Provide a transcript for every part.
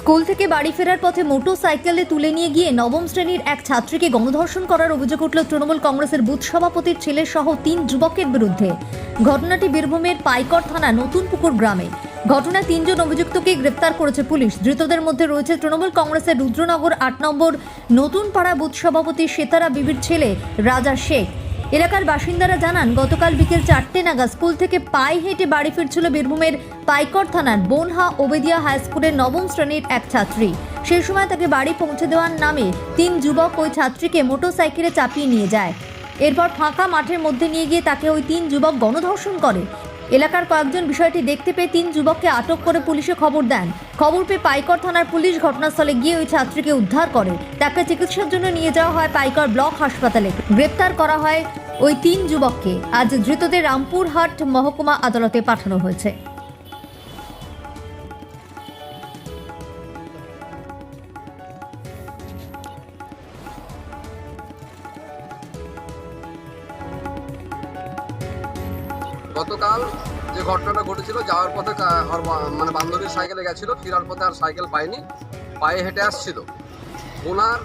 School থেকে বাড়ি ফেরার পথে মোটর সাইকেলে তুলে নিয়ে গিয়ে নবম শ্রেণির এক ছাত্রীকে গণধর্ষণ করার অভিযোগ উঠল তৃণমূল কংগ্রেসের বুথ সভাপতির ছেলে সহ তিন যুবকের বিরুদ্ধে। ঘটনাটি বীরভূমের পাইকর থানা নতুন পুকুর গ্রামে। ঘটনায় তিনজন অভিযুক্তকে গ্রেপ্তার করেছে পুলিশ। ধৃতদের মধ্যে রয়েছে তৃণমূল কংগ্রেসের রুদ্রনগর আট নম্বর নতুন পাড়া বুথ সভাপতি সেতারা বিবির ছেলে রাজা শেখ। এলাকার বাসিন্দারা জানান, গতকাল বিকেল চারটে নাগাদ স্কুল থেকে পায়ে হেঁটে বাড়ি ফিরছিল বীরভূমের পাইকর থানার বনহা ওবেদিয়া হাই স্কুলের নবম শ্রেণির এক ছাত্রী। সেই সময় তাকে বাড়ি পৌঁছে দেওয়ার নামে তিন যুবক ওই ছাত্রীকে মোটরসাইকেলে চাপিয়ে নিয়ে যায়। এরপর ফাঁকা মাঠের মধ্যে নিয়ে গিয়ে তাকে ওই তিন যুবক গণধর্ষণ করে। এলাকার কয়েকজন বিষয়টি দেখতে পেয়ে তিন যুবককে আটক করে পুলিশে খবর দেন। খবর পেয়ে পাইকর থানার পুলিশ ঘটনাস্থলে গিয়ে ওই ছাত্রীকে উদ্ধার করে। তাকে চিকিৎসার জন্য নিয়ে যাওয়া হয় পাইকর ব্লক হাসপাতালে। গ্রেপ্তার করা হয় ওই তিন যুবককে আজ ধৃতদের রামপুরহাট মহকুমা আদালতে পাঠানো হয়েছে। গতকাল যে ঘটনাটা ঘটেছিল, যাওয়ার পথে মানে বান্ধবীর সাইকেলে গেছিল, ফেরার পথে আর সাইকেল পায়নি, পায়ে হেঁটে আসছিল। ওনার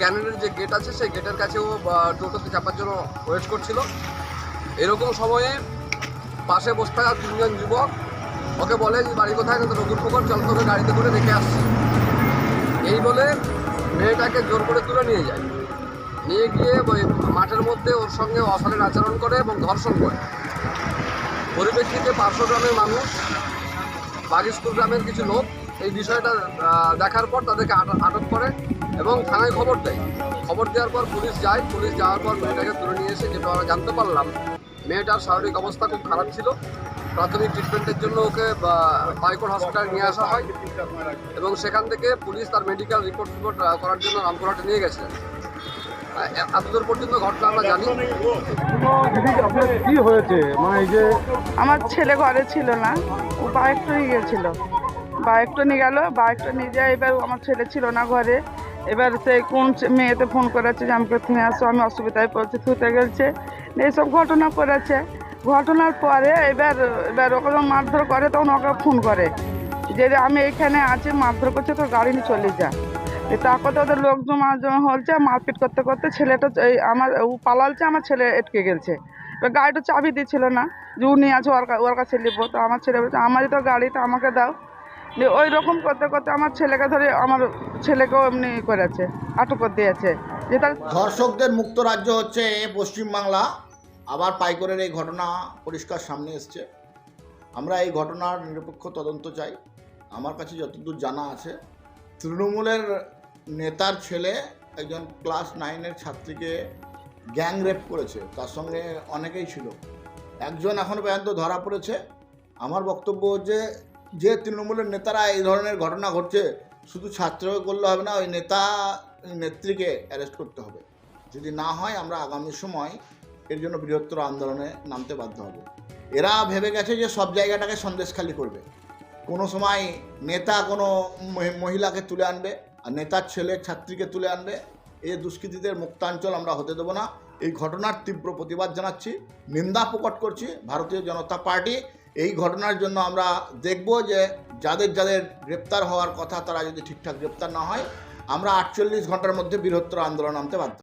ক্যানেলের যে গেট আছে সেই গেটের কাছে ও বা, টোটোতে চাপার জন্য ওয়েট করছিল। এরকম সময়ে পাশে বসে থাকা তিনজন যুবক ওকে বলে যে বাড়ি কোথায়? কিন্তু নতুন পুকুর চল তোকে গাড়িতে করে রেখে আসছি। এই বলে মেয়েটাকে জোর করে তুলে নিয়ে যায়। নিয়ে গিয়ে ওই মাঠের মধ্যে ওর সঙ্গে অশালীন আচরণ করে এবং ধর্ষণ করে। পরিপ্রেক্ষিতে পাঁচশো গ্রামের মানুষ বাগিসপুর গ্রামের কিছু লোক এই বিষয়টা দেখার পর তাদেরকে আট- আটক করে এবং থানায় খবর দেয়। খবর দেওয়ার পর পুলিশ যায় পুলিশ যাওয়ার পর মেয়েটাকে তুলে নিয়ে এসে যেটা আমরা জানতে পারলাম মেয়েটার শারীরিক অবস্থা খুব খারাপ ছিল। প্রাথমিক ট্রিটমেন্টের জন্য ওকে বাইকোট হসপিটালে নিয়ে আসা হয় এবং সেখান থেকে পুলিশ তার মেডিকেল রিপোর্ট রিপোর্ট করার জন্য রামপুরহাটে নিয়ে গেছে। এতদূর পর্যন্ত ঘটনা আমরা জানি। কি হয়েছে? মানে এই যে আমার ছেলে ঘরে ছিল না ও বাইকটা নিয়ে গেছিল বাইকটা নিয়ে গেল বাইকটা নিয়ে যায়, এবার আমার ছেলে ছিল না ঘরে। এবার সে কোন মেয়েতে ফোন করেছে যে, আমাকে তুমি আসো, আমি অসুবিধায় পড়ছি, থুতে গেছে এইসব ঘটনা করেছে। ঘটনার পরে এবার এবার ওকে যখন মারধর করে, তখন ওকে ফোন করে যে আমি এখানে আছি, মারধর করছে তো গাড়ি নিয়ে চলে যা। তারপর তো ওদের লোক জমা জমা হচ্ছে, মারপিট করতে করতে ছেলেটা এই আমার, ও পালালছে, আমার ছেলে এটকে গেছে এবার গাড়িটা চাবি দিচ্ছিল না যে উনি আছে ওর ওর কাছে নিবো। তো আমার ছেলে বলছে, আমারই তো গাড়িটা আমাকে দাও। ওই রকম করতে করতে আমার ছেলেকে ধরে আমার ছেলেকেও এমনি করেছে, আটক দিয়েছে। যে তার ধর্ষকদের মুক্ত রাজ্য হচ্ছে পশ্চিমবাংলা। আবার পাইকরের এই ঘটনা পরিষ্কার সামনে এসছে। আমরা এই ঘটনার নিরপেক্ষ তদন্ত চাই। আমার কাছে যতদূর জানা আছে, তৃণমূলের নেতার ছেলে একজন ক্লাস নাইনের ছাত্রীকে গ্যাং রেপ করেছে। তার সঙ্গে অনেকেই ছিল। একজন এখনও পর্যন্ত ধরা পড়েছে। আমার বক্তব্য যে যে তৃণমূলের নেতারা এই ধরনের ঘটনা ঘটছে, শুধু ছাত্রকে করলে হবে না, ওই নেতা নেত্রীকে অ্যারেস্ট করতে হবে। যদি না হয়, আমরা আগামী সময় এর জন্য বৃহত্তর আন্দোলনে নামতে বাধ্য হব। এরা ভেবে গেছে যে সব জায়গাটাকে সন্দেশখালি করবে। কোনো সময় নেতা কোনো মহিলাকে তুলে আনবে, আর নেতার ছেলে, ছাত্রীকে তুলে আনবে এই দুষ্কৃতীদের মুক্তাঞ্চল আমরা হতে দেবো না। এই ঘটনার তীব্র প্রতিবাদ জানাচ্ছি, নিন্দা প্রকট করছি, ভারতীয় জনতা পার্টি এই ঘটনার জন্য আমরা দেখব যে যাদের যাদের গ্রেপ্তার হওয়ার কথা তারা যদি ঠিকঠাক গ্রেপ্তার না হয়, আমরা আটচল্লিশ ঘণ্টার মধ্যে বৃহত্তর আন্দোলন আনতে বাধ্য